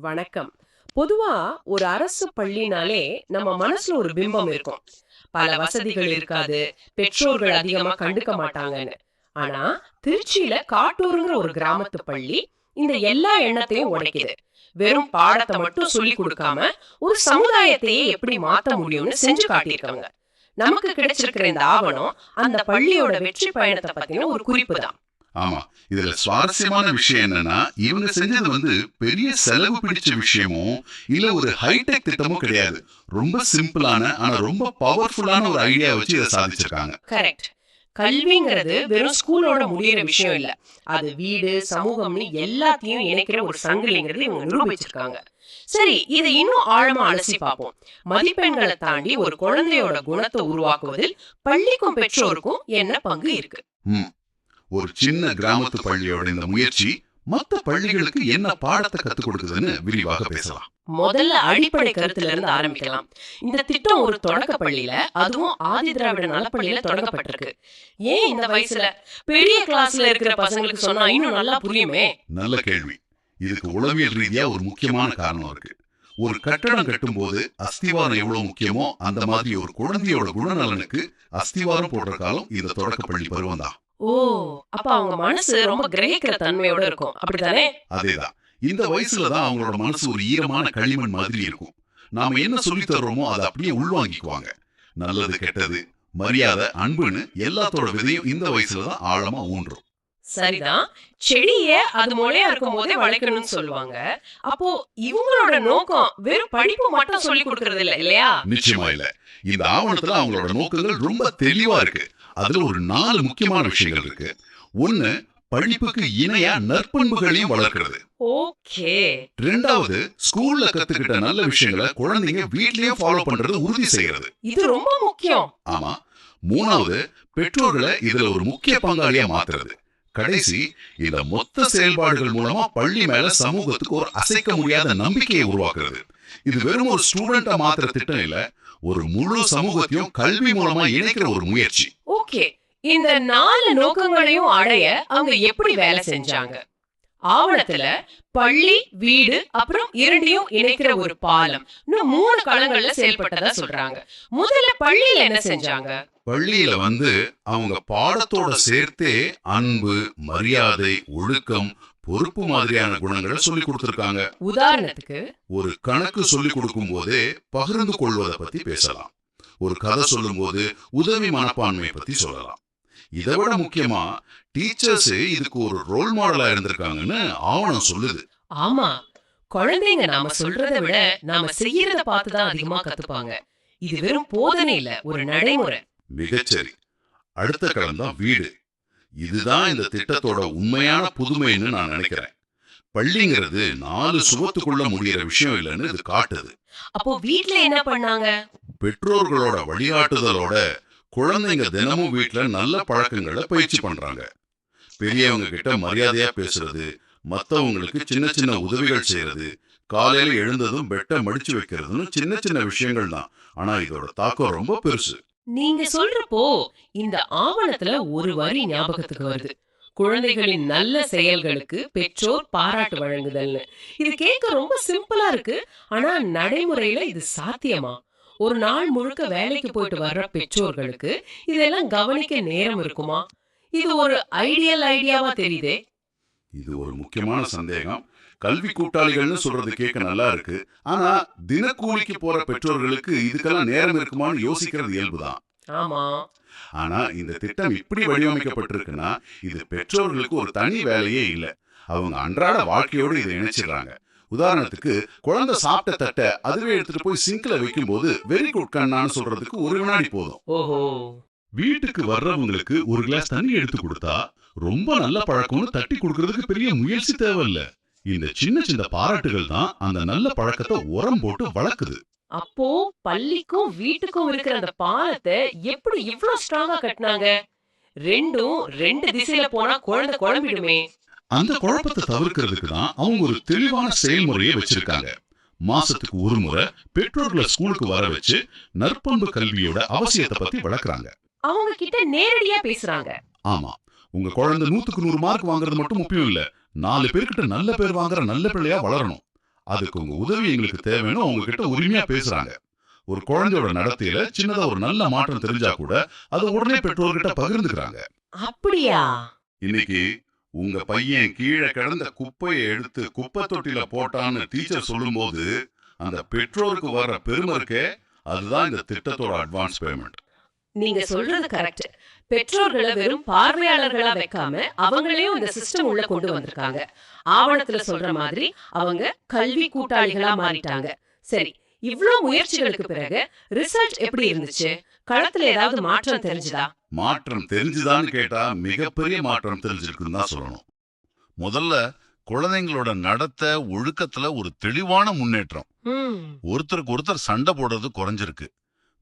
வணக்கம். பொதுவா ஒரு அரசு பள்ளினாலே நம்ம மனசுல ஒரு பிம்பம் இருக்கும். பல வசதிகள் இருக்காது பெற்றோர்கள் அதிகமா கண்டுக்க மாட்டாங்கன்னு. ஆனா திருச்சியில காட்டூருங்கிற ஒரு கிராமத்து பள்ளி இந்த எல்லா எண்ணத்தையும் உடைக்குது. வெறும் பாடத்தை மட்டும் சொல்லி கொடுக்காம ஒரு சமுதாயத்தையே எப்படி மாத்த முடியும்னு செஞ்சு காட்டியிருக்காங்க. நமக்கு கிடைச்சிருக்கிற இந்த ஆவணம் அந்த பள்ளியோட வெற்றி பயணத்தை பத்தின ஒரு குறிப்பு தான். ஆமா. இதுல சுவாரஸ்யமான விஷயம் என்னன்னா இவங்க செஞ்சது வந்து பெரிய செலவு பிடிச்ச விஷயமும் இல்ல ஒரு ஹைடெக் திட்டமும் கிடையாது. ரொம்ப சிம்பிளான ஆனா ரொம்ப பவர்ஃபுல்லான ஒரு ஐடியா வச்சு இதை சாதிச்சிருக்காங்க. கரெக்ட் கல்விங்கிறது வெறும் ஸ்கூலோட முடியிற விஷயம் இல்ல. அது வீடு சமூகம்னு எல்லாத்தையும் இணைக்கிற ஒரு சங்கிலிங்கிறது இவங்க நிரூபிச்சிருக்காங்க. சரி இதை இன்னும் ஆழமா அலசி பார்ப்போம். மதிப்பெண்களை தாண்டி ஒரு குழந்தையோட குணத்தை உருவாக்குவதில் பள்ளிக்கும் பெற்றோருக்கும் என்ன பங்கு இருக்கு? ஒரு சின்ன கிராமத்து பள்ளியோட இந்த முயற்சி மத்த பள்ளிகளுக்கு என்ன பாடத்தை கத்துக் கொடுக்குதுன்னு விரிவாக பேசலாம். முதல்ல அடிப்படை கருத்துல இருந்து ஆரம்பிக்கலாம். இந்த திட்டம் ஒரு தொடக்க பள்ளியில அதுவும் ஆதி திராவிட நலப்பள்ளியில தொடங்கப்பட்டிருக்கு. ஏன் இந்த வயசுல? பெரிய கிளாஸ்ல இருக்கிற பசங்களுக்கு சொன்னா இன்னும் நல்லா புரியுமே. நல்ல கேள்வி. இதுக்கு உளவியல் ரீதியா ஒரு முக்கியமான காரணம் இருக்கு. ஒரு கட்டடம் கட்டும்போது அஸ்திவாரம் எவ்வளவு முக்கியமோ அந்த மாதிரி ஒரு குழந்தையோட குணநலனுக்கு அஸ்திவாரம் போடுற காலம் இந்த தொடக்கப்பள்ளி பருவம் தான். ஓ அப்ப அவங்க மனசு ரொம்ப கிரகிக்கிற தன்மையோட இருக்கும். அப்படித்தானே அதேதான். இந்த வயசுல தான் அவங்களோட மனசு ஒரு ஈரமான களிமண் மாதிரி இருக்கும். நாம என்ன சொல்லி தர்றோமோ அதை அப்படியே உள்வாங்கிக்குவாங்க. நல்லது கெட்டது மரியாதை அன்புன்னு எல்லாத்தோட விதையும் இந்த வயசுல தான் ஆழமா ஊன்றும். சரிதான். செடிய அது முளையா இருக்கும் போதே வளைக்கணும்னு சொல்லுவாங்க. அப்போ இவங்களோட நோக்கம் வெறும் படிப்பு மட்டும் சொல்லி கொடுக்கறது. இல்ல இல்லையா? நிச்சயமா இல்ல. இந்த ஆவணத்துல அவங்களோட நோக்கங்கள் ரொம்ப தெளிவா இருக்கு. அதுல ஒரு நாலு முக்கியமான விஷயங்கள் இருக்கு. ஒண்ணு படிப்புக்கு இணையா நற்பண்புகளையும் வளர்க்கிறது. ஓகே. ரெண்டாவது ஸ்கூல்ல கத்துக்கிட்ட நல்ல விஷயங்களை குழந்தைங்க வீட்லயே ஃபாலோ பண்றது உறுதி செய்யறது இது ரொம்ப முக்கியம். ஆமா. மூணாவது பெற்றோர்களை இதுல ஒரு முக்கிய பங்காளியா மாத்துறது. கடைசி இந்த மொத்த செயல்பாடுகள் மூலமா பள்ளி மேல சமூகத்துக்கு ஒரு அசைக்க முடியாத நம்பிக்கையை உருவாக்குறது. இது வெறும் ஒரு ஸ்டூடெண்டா மாத்துற திட்டம் இல்ல ஒரு முழு சமூகத்தையும் கல்வி மூலமா இணைக்கிற ஒரு முயற்சி. ஓகே. இந்த நாலு நோக்கங்களையும் அடைய அவங்க எப்படி வேலை செஞ்சாங்க? ஆவணத்துல பள்ளி வீடு அப்புறம் இரண்டையும் இணைக்கிற ஒரு பாலம். இன்னும் மூணு களங்கள்ல செயல்பட்டதா சொல்றாங்க. முதல்ல பள்ளியில என்ன செஞ்சாங்க? பள்ளியில வந்து அவங்க பாடத்தோட சேர்த்தே அன்பு மரியாதை ஒழுக்கம் பொறுப்பு மாதிரியான குணங்களை சொல்லி கொடுத்திருக்காங்க. உதாரணத்துக்கு ஒரு கணக்கு சொல்லி கொடுக்கும் போதே பகிர்ந்து கொள்வதை பத்தி பேசலாம். ஒரு கதை சொல்லும் போது உதவி மனப்பான்மையை பத்தி சொல்லலாம். இதை விட முக்கியமா டீச்சர்ஸ் இதுக்கு ஒரு ரோல் மாடலா இருந்திருக்காங்கன்னு ஆவணம் சொல்லுது. ஆமா. குழந்தைங்க நாம சொல்றதை விட நாம செய்யறத பார்த்துதான் அதிகமா கத்துப்பாங்க. இது வெறும் போதனை இல்ல ஒரு நடைமுறை. மிகச்சரி. அடுத்த களம் தான் வீடு. இதுதான் இந்த திட்டத்தோட உண்மையான புதுமைன்னு நான் நினைக்கிறேன். பள்ளிங்கிறது நாலு சுவத்துக்குள்ள முடியிற விஷயம் இல்லைன்னு இது காட்டுது. அப்போ வீட்ல என்ன பண்ணாங்க? பெற்றோர்களோட வழிகாட்டுதலோட குழந்தைங்க தினமும் வீட்ல நல்ல பழக்கங்களை பயிற்சி பண்றாங்க. பெரியவங்க கிட்ட மரியாதையா பேசுறது மத்தவங்களுக்கு சின்ன சின்ன உதவிகள் செய்யறது காலையில எழுந்ததும் பெட்டை மடிச்சு வைக்கிறதுன்னு சின்ன சின்ன விஷயங்கள் தான். ஆனா இதோட தாக்கம் ரொம்ப பெருசு. நீங்க சொல்றப்போ இந்த ஆவணத்துல ஒரு வரி ஞாபகத்துக்கு வருது. குழந்தைகளின் நல்ல செயல்களுக்கு பெற்றோர் பாராட்டு வழங்குதல்னு. இது கேட்க ரொம்ப சிம்பிளா இருக்கு. ஆனா நடைமுறையில இது சாத்தியமா? ஒரு நாள் முழுக்க வேலைக்கு போயிட்டு வர்ற பெற்றோர்களுக்கு இதெல்லாம் கவனிக்க நேரம் இருக்குமா? இது ஒரு ஐடியல் ஐடியாவா தெரியுதே? இது ஒரு முக்கியமான சந்தேகம். கல்வி கூட்டாளிகள்னு சொல்றது கேட்க நல்லா இருக்கு. ஆனா தினக்கூலிக்கு போற பெற்றோர்களுக்கு இதுக்கெல்லாம் நேரம் இருக்குமான்னு யோசிக்கிறது இயல்புதான். ஆமா. ஆனா இந்த திட்டம் இப்படி வடிவமைக்கப்பட்டிருக்குன்னா இது பெற்றோர்களுக்கு ஒரு தனி வேலையே இல்ல. அவங்க அன்றாட வாழ்க்கையோடு இதை இணைச்சிடுறாங்க. உதாரணத்துக்கு குழந்தை சாப்பிட்ட தட்டை அதுவே எடுத்துட்டு போய் சிங்க்ல வைக்கும்போது வெரி குட் கண்ணான்னு சொல்றதுக்கு ஒரு வினாடி போதும். ஓஹோ வீட்டுக்கு வர்றவங்களுக்கு ஒரு கிளாஸ் தண்ணி எடுத்து கொடுத்தா ரொம்ப நல்ல பழக்கம்னு தட்டி கொடுக்கறதுக்கு பெரிய முயற்சி தேவையில்ல. இந்த சின்ன சின்ன பாராட்டுகள் தான் அந்த நல்ல பழக்கத்தை உரம் போட்டு வளர்க்குது. அப்போ பள்ளிக்கும் வீட்டுக்கும் இருக்கிற அந்த பாலத்தை எப்படி இவ்ளோ ஸ்ட்ராங்கா கட்டினாங்க? ரெண்டும் ரெண்டு திசையில போனா குழந்தை குழம்பிடுமே. அந்த குழப்பத்தை தவிர்க்கிறதுக்கு தான் அவங்க ஒரு தெளிவான செயல்முறையை வச்சிருக்காங்க. மாசத்துக்கு ஒரு முறை பெற்றோர்களை ஸ்கூலுக்கு வர வச்சு நற்பண்பு கல்வியோட அவசியத்தை பத்தி வளர்க்குறாங்க. அவங்க கிட்ட நேரடியா பேசுறாங்க. ஆமா. உங்க குழந்தை நூத்துக்கு நூறு மார்க் வாங்குறது மட்டும் முக்கியம் இல்ல. நாலு பேர்கிட்ட நல்ல பேர் வாங்குற நல்ல பிள்ளையா வளரணும். அதுக்கு உங்க உதவி எங்களுக்கு தேவைன்னு உங்ககிட்ட உரிமையா பேசுறாங்க. ஒரு குழந்தையோட நடத்தையில சின்னதா ஒரு நல்ல மாற்றம் தெரிஞ்சா கூட அதை உடனே பெற்றோர்கிட்ட பகிர்ந்துக்கிறாங்க. அப்படியா? இன்னைக்கு உங்க பையன் கீழே கிடந்த குப்பையை எடுத்து குப்பை தொட்டில போட்டான்னு டீச்சர் சொல்லும்போது அந்த பெற்றோருக்கு வர்ற பெருமை இருக்கே அதுதான் இந்த திட்டத்தோட அட்வான்ஸ் பேமெண்ட் நீங்க சொல்றது கரெக்ட் பெற்றோர்களை வெறும் பார்வையாளர்களா வைக்காம அவங்களையும் இந்த சிஸ்டம் உள்ள கொண்டு வந்திருக்காங்க. ஆவணத்துல சொல்ற மாதிரி அவங்க கல்வி கூட்டாளிகளா மாறிட்டாங்க. சரி இவ்ளோ முயற்சிகளுக்கு பிறகு ரிசல்ட் எப்படி இருந்துச்சு? களத்துல ஏதாவது மாற்றம் தெரிஞ்சுதா? மாற்றம் தெரிஞ்சுதான்னு கேட்டா மிகப்பெரிய மாற்றம் தெரிஞ்சிருக்குன்னு தான் சொல்லணும். முதல்ல குழந்தைங்களோட நடத்தை ஒழுக்கத்துல ஒரு தெளிவான முன்னேற்றம். ம், ஒருத்தருக்கு ஒருத்தர் சண்டை போடுறது குறைஞ்சிருக்கு.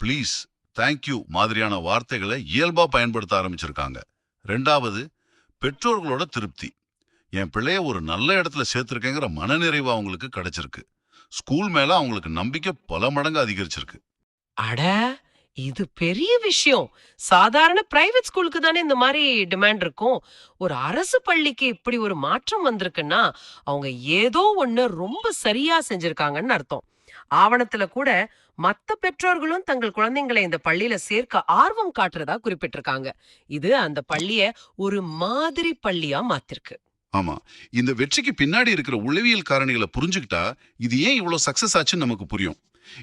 ப்ளீஸ் தேங்க்யூ மாதிரியான வார்த்தைகளை இயல்பா பயன்படுத்த ஆரம்பிச்சிருக்காங்க. ரெண்டாவது பெற்றோர்களோட திருப்தி. என் பிள்ளைய ஒரு நல்ல இடத்துல சேர்த்துருக்கேங்கிற மனநிறைவு அவங்களுக்கு கிடைச்சிருக்கு. ஸ்கூல் மேல அவங்களுக்கு நம்பிக்கை பல மடங்கு அதிகரிச்சிருக்கு. அட இது பெரிய விஷயம். சாதாரண பிரைவேட் ஸ்கூலுக்கு தானே இந்த மாதிரி டிமாண்ட் இருக்கும். ஒரு அரசு பள்ளிக்கு இப்படி ஒரு மாற்றம் வந்திருக்குன்னா அவங்க ஏதோ ஒண்ணு ரொம்ப சரியா செஞ்சிருக்காங்கன்னு அர்த்தம். ஆவணத்துல கூட மத்த பெற்றோர்களும் தங்கள் குழந்தைங்களை இந்த பள்ளியில சேர்க்க ஆர்வம் காட்டுறதா குறிப்பிட்டிருக்காங்க. இது அந்த பள்ளிய ஒரு மாதிரி பள்ளியா மாத்திருக்கு. ஆமா. இந்த வெற்றிக்கு பின்னாடி இருக்கிற உளவியல் காரணிகளை புரிஞ்சுக்கிட்டா இது ஏன் இவ்வளவு சக்சஸ் ஆச்சுன்னு நமக்கு புரியும்.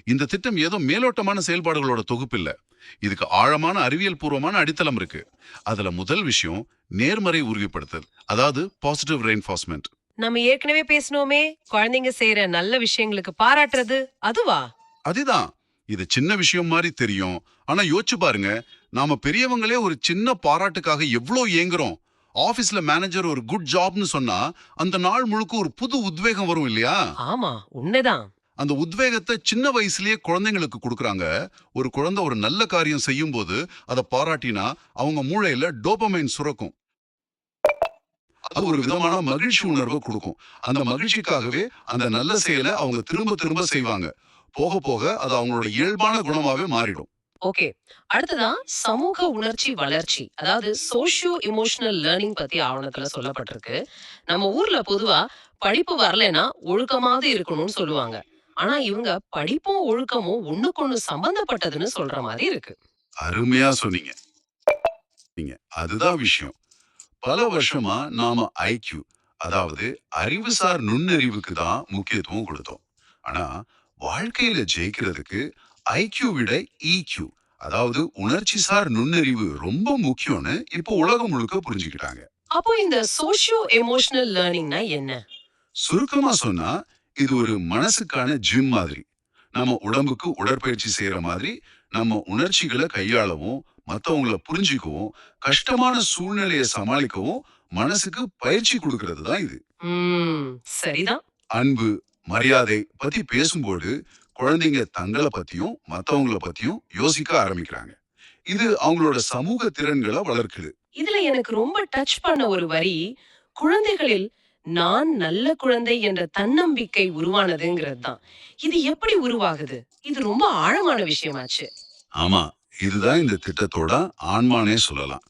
இந்த திட்டம் ஏதோ மேலோட்டமான செயல்பாடுகளோட தொகுப்பு இல்ல. இதுக்கு ஆழமான அறிவியல் பூர்வமான அடித்தளம் இருக்கு. அதுல முதல் விஷயம் நேர்மறை உறுதிப்படுத்தல் அதாவது பாசிட்டிவ் ரெயின்ஃபார்ஸ்மெண்ட் நம்ம ஏற்கனவே பேசினோமே குழந்தைங்க செய்யற நல்ல விஷயங்களுக்கு பாராட்டுறது அதுவா? அதுதான். இது சின்ன விஷயம் மாதிரி தெரியும். ஆனா யோசிச்சு பாருங்க. நாம பெரியவங்களே ஒரு சின்ன பாராட்டுக்காக எவ்வளோ ஏங்குறோம். ஆபீஸ்ல மேனேஜர் ஒரு குட் ஜாப்னு சொன்னா அந்த நாள் முழுக்க ஒரு புது உத்வேகம் வரும் இல்லையா? ஆமா உண்மைதான். அந்த உத்வேகத்தை சின்ன வயசுலயே குழந்தைங்களுக்கு கொடுக்கறாங்க. ஒரு குழந்தை ஒரு நல்ல காரியம் செய்யும் போது அதை பாராட்டினா அவங்க மூளையில டோபமைன் சுரக்கும். அது ஒரு விதமான மகிழ்ச்சி உணர்வை கொடுக்கும். அந்த மகிழ்ச்சிக்காகவே அந்த நல்ல செயலை அவங்க திரும்ப திரும்ப செய்வாங்க. போக போக அது அவங்களோட இயல்பான குணமாவே மாறிடும். ஓகே. அடுத்ததா சமூக உணர்ச்சி வளர்ச்சி. அதாவது சோஷியோ இமோஷனல் லேர்னிங் பத்தி ஆவணத்துல சொல்லப்பட்டிருக்கு. நம்ம ஊர்ல பொதுவா படிப்பு வரலைன்னா ஒழுக்கமாவது இருக்கணும்னு சொல்லுவாங்க. ஆனா இவங்க படிப்பும் ஒழுக்கமும் ஒண்ணுக்கொண்ணு சம்பந்தப்பட்டதுன்னு சொல்ற மாதிரி இருக்கு. அருமையா சொன்னீங்க. நீங்க அதுதான் விஷயம். பல வருஷமா நாம ஐக்யூ அதாவது அறிவுசார் நுண்ணறிவுக்கு தான் முக்கியத்துவம் கொடுத்தோம். ஆனா வாழ்க்கையில ஜெயிக்கிறதுக்கு ஐக்யூ விட EQ அதாவது உணர்ச்சிசார் நுண்ணறிவு ரொம்ப முக்கியம்னு இப்போ உலகம் முழுக்க புரிஞ்சுக்கிட்டாங்க. அப்போ இந்த சோஷியோ எமோஷனல் லேர்னிங்னா என்ன? சுருக்கமா சொன்னா இது ஒரு மனசுக்கான ஜிம் மாதிரி. நம்ம உடம்புக்கு உடற்பயிற்சி செய்யற மாதிரி நம்ம உணர்ச்சிகளை கையாளவும் மத்தவங்கள புரிஞ்சுக்கவும் கஷ்டமான சூழ்நிலையை சமாளிக்கவும் மனசுக்கு பயிற்சி கொடுக்கிறது தான் இது. சரிதான். அன்பு மரியாதை பத்தி பேசும்போது குழந்தைங்க தங்களை பத்தியும் மத்தவங்கள பத்தியும் யோசிக்க ஆரம்பிக்கிறாங்க. இது அவங்களோட சமூக திறன்களை வளர்க்குது. இதுல எனக்கு ரொம்ப டச் பண்ண ஒரு வரி குழந்தைகளில் நான் நல்ல குழந்தை என்ற தன்னம்பிக்கை உருவானதுங்கிறது தான் இது எப்படி உருவாகுது? இது ரொம்ப ஆழமான விஷயமாச்சு. ஆமா இதுதான் இந்த திட்டத்தோட ஆன்மானே சொல்லலாம்.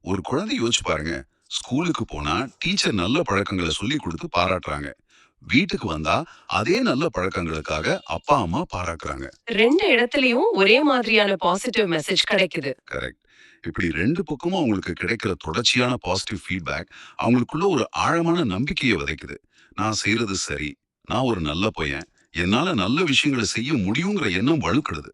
ஒரு குழந்தை யோசிச்சு பாருங்க ஸ்கூலுக்கு போனா டீச்சர் நல்ல பழக்கங்களை சொல்லி கொடுத்து பாராட்டுறாங்க. வீட்டுக்கு வந்தா அதே நல்ல பழக்கங்களுக்காக அப்பா அம்மா பாராட்டுறாங்க. ரெண்டு இடத்துலயும் ஒரே மாதிரியான பாசிட்டிவ் மெசேஜ் கிடைக்குது. கரெக்ட் இப்படி ரெண்டு பக்கமும் அவங்களுக்கு கிடைக்கிற தொடர்ச்சியான பாசிட்டிவ் ஃபீட்பேக் அவங்களுக்குள்ள ஒரு ஆழமான நம்பிக்கையை விதைக்குது. நான் செய்யறது சரி நான் ஒரு நல்ல பையன் என்னால நல்ல விஷயங்களை செய்ய முடியுங்கிற எண்ணம் வலுக்கிறது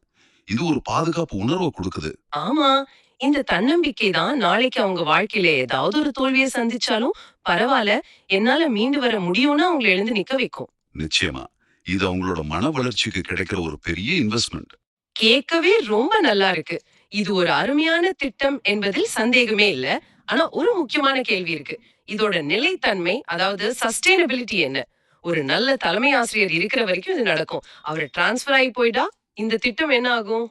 இது ஒரு பாதுகாப்பு உணர்வை கொடுக்குது. ஆமா. இந்த தன்னம்பிக்கை தான் நாளைக்கு அவங்க வாழ்க்கையில ஏதாவது ஒரு தோல்வியை சந்திச்சாலும் பரவாயில்ல என்னால மீண்டு வர முடியும்னு அவங்களை எழுந்து நிக்க வைக்கும். நிச்சயமா. இது அவங்களோட மன வளர்ச்சிக்கு கிடைக்கிற ஒரு பெரிய இன்வெஸ்ட்மெண்ட் கேட்கவே ரொம்ப நல்லா இருக்கு. இது ஒரு அருமையான திட்டம் என்பதில் சந்தேகமே இல்ல. ஆனா ஒரு முக்கியமான கேள்வி இருக்கு. இதோட நிலைத்தன்மை அதாவது சஸ்டைனபிலிட்டி என்ன? ஒரு நல்ல தலைமை ஆசிரியர் இருக்கிற வரைக்கும் இது நடக்கும். அவர் டிரான்ஸ்ஃபர் ஆகி போயிட்டா இந்த திட்டம் என்ன ஆகும்?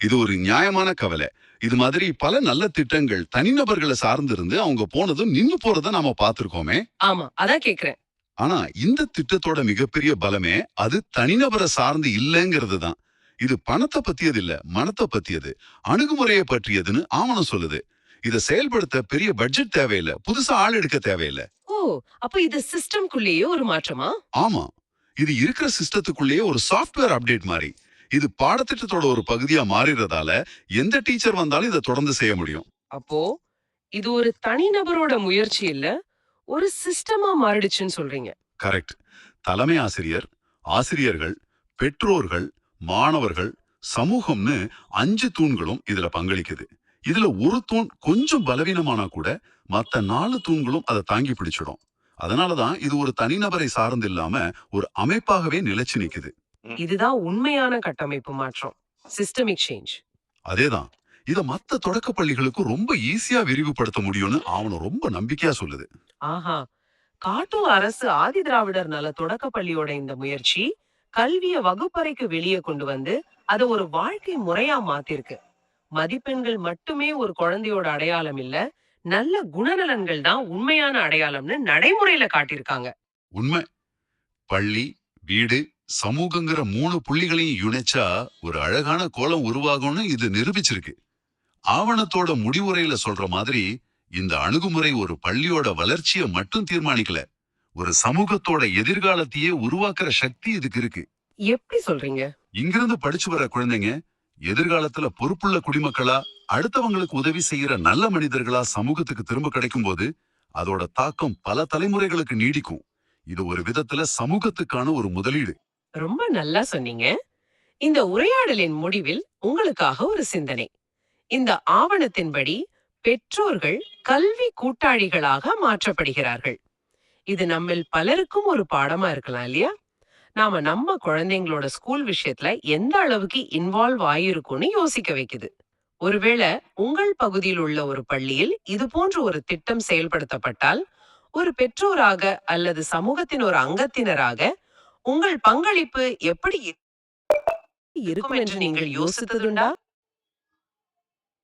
இது ஒரு நியாயமான கவலை. இது மாதிரி பல நல்ல திட்டங்கள் தனிநபர்களை சார்ந்திருந்து அவங்க போனதும் நின்னு போறத நாம பார்த்திருக்கோமே. ஆமா அதான் கேக்குறேன். ஆனா இந்த திட்டத்தோட மிகப்பெரிய பலமே அது தனிநபரை சார்ந்து இல்லைங்கிறது தான். இது பணத்தை பத்தியது இல்ல மனத்தை பத்தியது அணுகுமுறையை பற்றியதுன்னு ஆவணம் சொல்லுது. இத செயல்படுத்த பெரிய பட்ஜெட் தேவையில்லை புதுசா ஆள் எடுக்க தேவையில்லை. ஓ அப்ப இது சிஸ்டம்குள்ளேயே ஒரு மாற்றமா? ஆமா இது இருக்கிற சிஸ்டத்துக்குள்ளேயே ஒரு சாஃப்ட்வேர் அப்டேட் மாதிரி இது பாடத்திட்டத்தோட ஒரு பகுதியா மாறிறதால எந்த டீச்சர் வந்தாலும் இதை தொடர்ந்து செய்ய முடியும். அப்போ இது ஒரு தனிநபரோட முயற்சி இல்ல ஒரு சிஸ்டமா மாறிடுச்சுன்னு சொல்றீங்க. கரெக்ட். தலைமை ஆசிரியர் ஆசிரியர்கள் பெற்றோர்கள் மாணவர்கள் சமூகம்னு அஞ்சு தூண்களும் இதுல பங்களிக்குது. இதுல ஒரு தூண் கொஞ்சம் பலவீனமானா கூட மத்த நாலு தூண்களும் அதை தாங்கி பிடிச்சிடும். அதனாலதான் இது ஒரு தனிநபரை சார்ந்து இல்லாம ஒரு அமைப்பாகவே நிலைச்சு நிக்குது. இதுதான் உண்மையான கட்டமைப்பு மாற்றம். சிஸ்டமிக் சேஞ்ச் அதேதான். இத மத்த தொடக்க பள்ளிகளுக்கு ரொம்ப ஈஸியா விரிவுபடுத்த முடியும்னு அவனும் ரொம்ப நம்பிக்கையா சொல்லுது. ஆஹா. காட்டூர் அரசு ஆதி திராவிடர் நல தொடக்க பள்ளியோட இந்த முயற்சி கல்விய வகுப்பறைக்கு வெளியே கொண்டு வந்து அத ஒரு வாழ்க்கை முறையா மாத்திருக்கு. மதிப்பெண்கள் மட்டுமே ஒரு குழந்தையோட அடையாளம் இல்ல நல்ல குணநலன்கள் தான் உண்மையான அடையாளம்னு நடைமுறையில காட்டியிருக்காங்க. உண்மை. பள்ளி வீடு சமூகங்கிற மூணு புள்ளிகளையும் இணைச்சா ஒரு அழகான கோலம் உருவாகும்னு இது நிரூபிச்சிருக்கு. ஆவணத்தோட முடிவுரையில சொல்ற மாதிரி இந்த அணுகுமுறை ஒரு பள்ளியோட வளர்ச்சியை மட்டும் தீர்மானிக்கல. ஒரு சமூகத்தோட எதிர்காலத்தையே உருவாக்குற சக்தி இதுக்கு இருக்கு. எப்படி சொல்றீங்க? இங்கிருந்து படிச்சு வர குழந்தைங்க எதிர்காலத்துல பொறுப்புள்ள குடிமக்களா அடுத்தவங்களுக்கு உதவி செய்யற நல்ல மனிதர்களா சமூகத்துக்கு திரும்ப கிடைக்கும் போது அதோட தாக்கம் பல தலைமுறைகளுக்கு நீடிக்கும். இது ஒரு விதத்துல சமூகத்துக்கான ஒரு முதலீடு. ரொம்ப நல்லா சொன்னீங்க. இந்த உரையாடலின் முடிவில் உங்களுக்காக ஒரு சிந்தனை. இந்த ஆவணத்தின்படி பெற்றோர்கள் கல்வி கூட்டாளிகளாக மாற்றப்படுகிறார்கள். இது நம்மில் பலருக்கும் ஒரு பாடமா இருக்கலாம் இல்லையா? நாம நம்ம குழந்தைங்களோட ஸ்கூல் விஷயத்துல எந்த அளவுக்கு இன்வால்வ் ஆயிருக்கும்னு யோசிக்க வைக்குது. ஒருவேளை உங்கள் பகுதியில் உள்ள ஒரு பள்ளியில் இது போன்ற ஒரு திட்டம் செயல்படுத்தப்பட்டால் ஒரு பெற்றோராக அல்லது சமூகத்தின் ஒரு அங்கத்தினராக உங்கள் பங்களிப்பு எப்படி இருக்கும் என்று நீங்கள் யோசித்ததுண்டா?